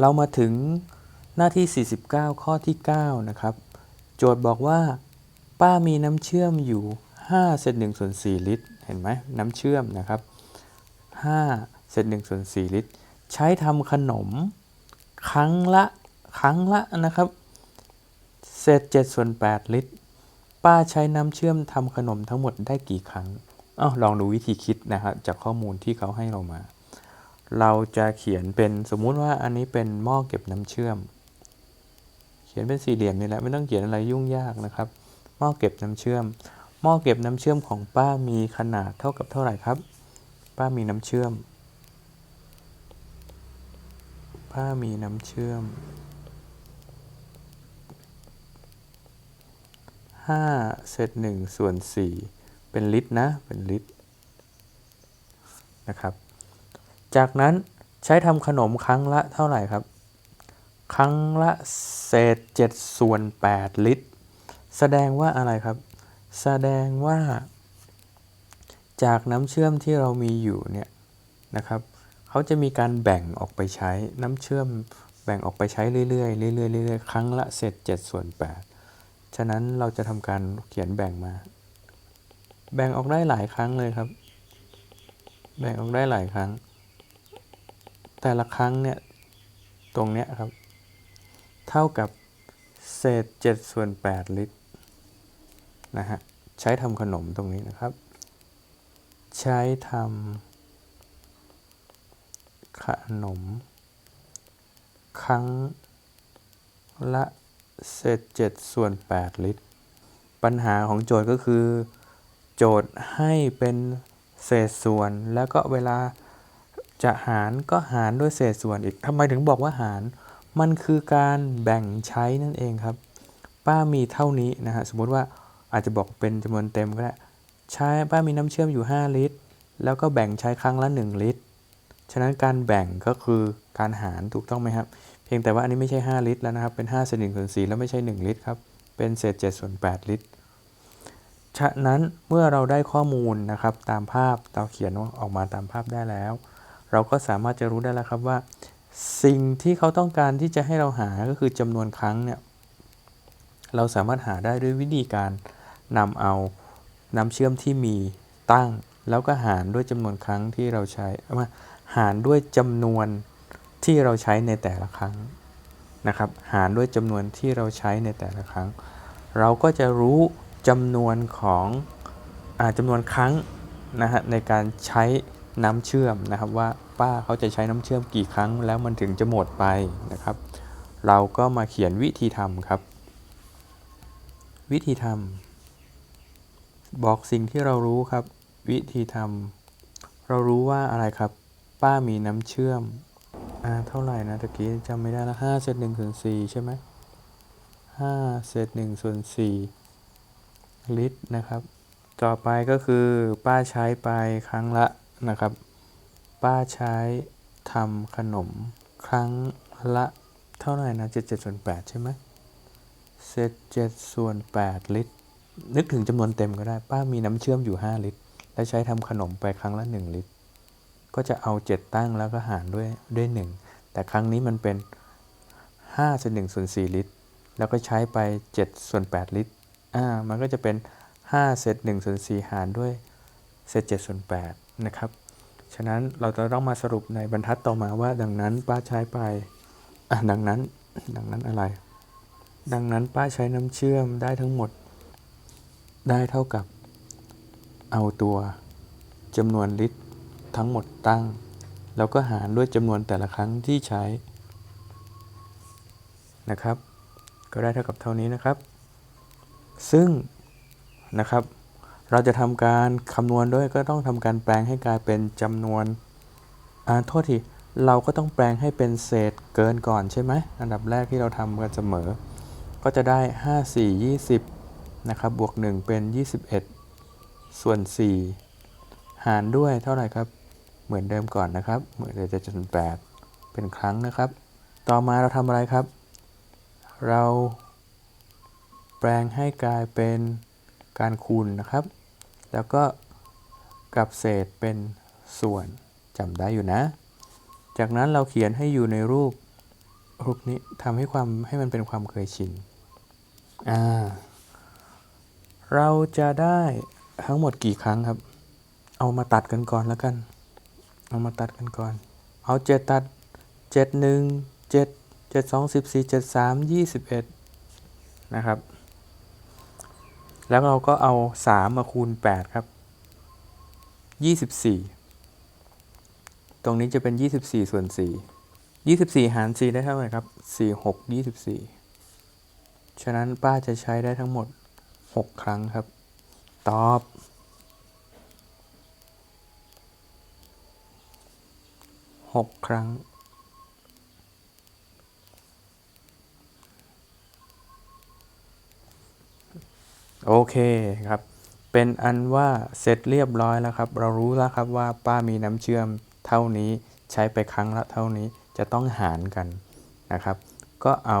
เรามาถึงหน้าที่ 49 ข้อที่ 9 นะครับ โจทย์บอกว่า ป้ามีน้ำเชื่อมอยู่5เศษ1ส่วน4ลิตร เห็นไหมน้ำเชื่อมนะครับ5เศษ1ส่วน4ลิตร ใช้ทำขนมครั้งละครั้งละนะครับ เศษ7ส่วน8ลิตร ป้าใช้น้ำเชื่อมทำขนมทั้งหมดได้กี่ครั้งอ้าวลองดูวิธีคิดนะครับจากข้อมูลที่เขาให้เรามา เราจะเขียนเป็นสมมุติว่าอันนี้เป็นหม้อเก็บน้ำเชื่อม เขียนเป็นสี่เหลี่ยมนี่แหละไม่ต้องเขียนอะไรยุ่งยากนะครับ หม้อเก็บน้ำเชื่อม หม้อเก็บน้ำเชื่อมของป้ามีขนาดเท่ากับเท่าไหร่ครับ ป้ามีน้ำเชื่อม ป้ามีน้ำเชื่อม5เศษ1ส่วน4เป็นลิตรนะเป็นลิตรนะครับ จากนั้นใช้ทำขนมครั้งละเท่าไหร่ครับ ครั้งละเศษ7ส่วน 8 ลิตร แสดงว่าอะไรครับ แสดงว่า จากน้ำเชื่อมที่เรามีอยู่เนี่ยนะครับเขาจะมีการแบ่งออกไปใช้น้ำเชื่อมแบ่งออกไปใช้เรื่อยๆเรื่อยๆเรื่อยๆครั้งละเศษ7ส่วน 8 ฉะนั้นเราจะทำการเขียนแบ่งมา แบ่งออกได้หลายครั้งเลยครับ แบ่งออกได้หลายครั้ง แต่ละครั้งเนี่ย ตรงเนี้ยครับ เท่ากับเศษ7ส่วน 8 ลิตรนะฮะ ใช้ทำขนมตรงนี้นะครับ ใช้ทำขนม ครั้งละเศษ7ส่วน 8 ลิตร ปัญหาของโจทย์ก็คือ โจทย์ให้เป็นเศษส่วนแล้วก็เวลา จะหารก็หารด้วยเศษส่วนอีกทำไมถึงบอกว่าหาร มันคือการแบ่งใช้นั่นเองครับ ป้ามีเท่านี้นะฮะสมมติว่าอาจจะบอกเป็นจำนวนเต็มก็ได้ใช้ป้ามีน้ำเชื่อมอยู่ 5 ลิตร แล้วก็แบ่งใช้ครั้งละ 1 ลิตร ฉะนั้นการแบ่งก็คือการหารถูกต้องไหมครับ เพียงแต่ว่าอันนี้ไม่ใช่ 5 ลิตรแล้วนะครับเป็น5เศษ1ส่วน4แล้วไม่ใช่ 1 ลิตรครับเป็นเศษ7ส่วน8ลิตรฉะนั้นเมื่อเราได้ข้อมูลนะครับตามภาพเราเขียนออกมาตามภาพได้แล้ว เราก็สามารถจะรู้ได้แล้วครับว่า สิ่งที่เขาต้องการที่จะให้เราหาก็คือจำนวนครั้งเนี่ยเราสามารถหาได้ด้วยวิธีการนำเอาน้ำเชื่อมที่มีตั้ง แล้วก็หารด้วยจำนวนครั้งที่เราใช้มาหารด้วยจำนวนที่เราใช้ในแต่ละครั้งนะครับ หารด้วยจำนวนที่เราใช้ในแต่ละครั้ง เราก็จะรู้จำนวนของอาจำนวนครั้งนะฮะในการใช้ น้ำเชื่อมนะครับว่าป้าเขาจะใช้น้ำเชื่อมกี่ครั้งแล้วมันถึงจะหมดไปนะครับ เราก็มาเขียนวิธีทำครับ วิธีทำบอกสิ่งที่เรารู้ครับ วิธีทำเรารู้ว่าอะไรครับ ป้ามีน้ำเชื่อมอ่าเท่าไหร่นะตะกี้จำไม่ได้ละห้าเศษหนึ่งส่วนสี่ใช่ไหมห้าเศษหนึ่งส่วนสี่ลิตรนะครับ ต่อไปก็คือป้าใช้ไปครั้งละ นะครับ ป้าใช้ทำขนมครั้งละเท่าไหร่นะเจ็ดเจ็ดส่วนแปดใช่ไหมเศษเจ็ดส่วนแปดลิตร นึกถึงจำนวนเต็มก็ได้ ป้ามีน้ำเชื่อมอยู่5ลิตร และใช้ทำขนมไปครั้งละ1ลิตร ก็จะเอา7ตั้งแล้วก็หารด้วยด้วย1แต่ครั้งนี้มันเป็น5ส่วน1ส่วน4ลิตร แล้วก็ใช้ไป7ส่วน8ลิตรอ่ามันก็จะเป็น5เศษ1ส่วน4หารด้วยเศษ7ส่วน8 นะครับ ฉะนั้นเราจะต้องมาสรุปในบรรทัดต่อมาว่า ดังนั้นป้าใช้ไปอะดังนั้น ดังนั้นอะไร ดังนั้นป้าใช้น้ำเชื่อมได้ทั้งหมด ได้เท่ากับ เอาตัวจำนวนลิตรทั้งหมดตั้ง แล้วก็หารด้วยจำนวนแต่ละครั้งที่ใช้นะครับ ก็ได้เท่ากับเท่านี้นะครับ ซึ่งนะครับ เราจะทำการคำนวณด้วยก็ต้องทำการแปลงให้กลายเป็นจำนวนอ่าโทษทีเราก็ต้องแปลงให้เป็นเศษเกินก่อนใช่ไหมอันดับแรกที่เราทำกันเสมอ ก็จะได้ 5 4 20 นะครับ บวก 1 เป็น 21 ส่วน 4 หารด้วยเท่าไหร่ครับ เหมือนเดิมก่อนนะครับ เหมือนเดิมจะจน8เป็นครั้งนะครับ ต่อมาเราทำอะไรครับ เราแปลงให้กลายเป็นการคูณนะครับ แล้วก็กับเศษเป็นส่วนจำได้อยู่นะ จากนั้นเราเขียนให้อยู่ในรูปรูปนี้ทำให้ความให้มันเป็นความเคยชินอ่าเราจะได้ทั้งหมดกี่ครั้งครับ เอามาตัดกันก่อนแล้วกัน เอามาตัดกันก่อน เอาเจ็ดตัดเจ็ดหนึ่งเจ็ดเจ็ดสองสิบสี่เจ็ดสามยี่สิบเอ็ดนะครับ แล้วเราก็เอาสามมาคูณแปดครับยี่สิบสี่ตรงนี้จะเป็นยี่สิบสี่ส่วนสี่ยี่สิบสี่หารสี่ได้เท่าไหร่ครับสี่หกยี่สิบสี่ฉะนั้นป้าจะใช้ได้ทั้งหมดหกครั้งครับ ตอบหกครั้ง โอเคครับ เป็นอันว่าเสร็จเรียบร้อยแล้วครับ เรารู้แล้วครับว่าป้ามีน้ำเชื่อมเท่านี้ใช้ไปครั้งละเท่านี้จะต้องหารกันนะครับ ก็เอา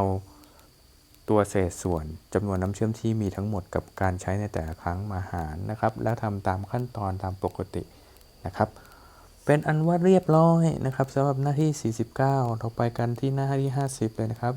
ตัวเศษส่วนจำนวนน้ำเชื่อมที่มีทั้งหมดกับการใช้ในแต่ละครั้งมาหารนะครับ แล้วทำตามขั้นตอนตามปกตินะครับ เป็นอันว่าเรียบร้อยนะครับสำหรับหน้าที่ 49ต่อไปกันที่หน้าที่ 50 เลยนะครับ